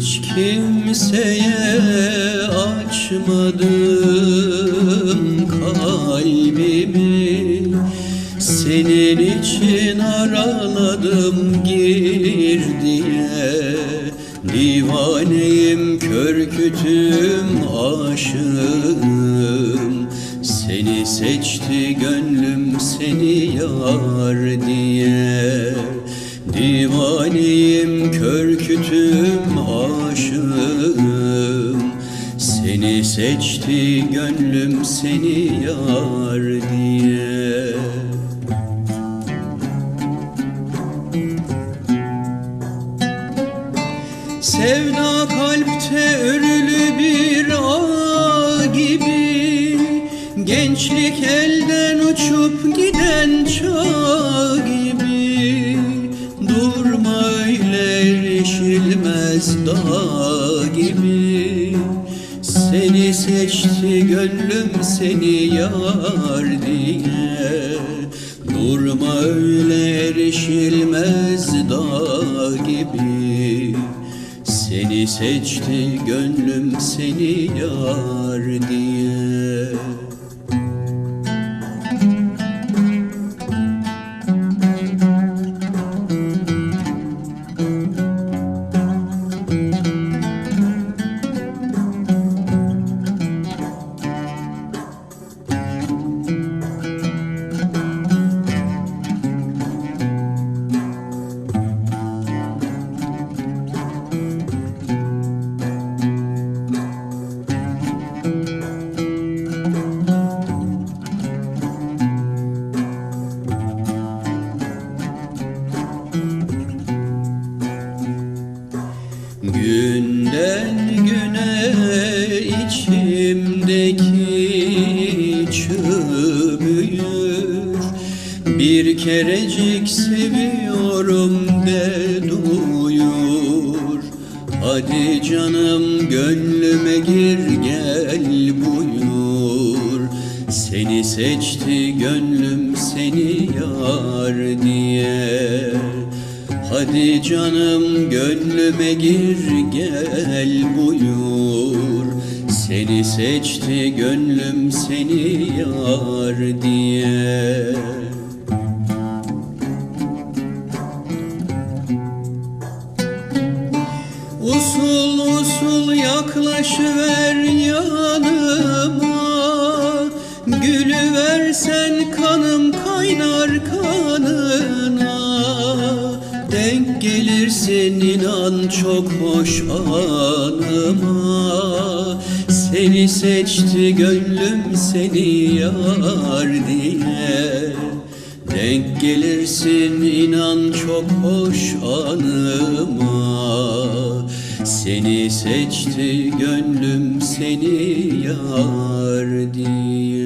Hiç kimseye açmadım kalbimi. Senin için araladım gir diye. Divaneyim körkütüm aşığım. Seni seçti gönlüm seni yar diye. Divaneyim kör kütüm aşığım. Seni seçti gönlüm seni yar diye. Sevda kalpte örülü bir ağ gibi Gençlik elden uçup giden çağ dağ gibi. Seni seçti gönlüm seni yar diye. Durma öyle erişilmez dağ gibi. Seni seçti gönlüm seni yar diye Bir kerecik seviyorum de duyur. Hadi canım gönlüme gir gel buyur. Seni seçti gönlüm seni yar diye. Hadi canım gönlüme gir gel buyur. Seni seçti gönlüm seni yar diye yaklaşıver yanıma. Gülü versen kanım kaynar kanına. Denk gelirsin inan çok hoş anıma. Seni seçti gönlüm seni yar diye. Denk gelirsin inan çok hoş anıma Seni seçti gönlüm seni yar diye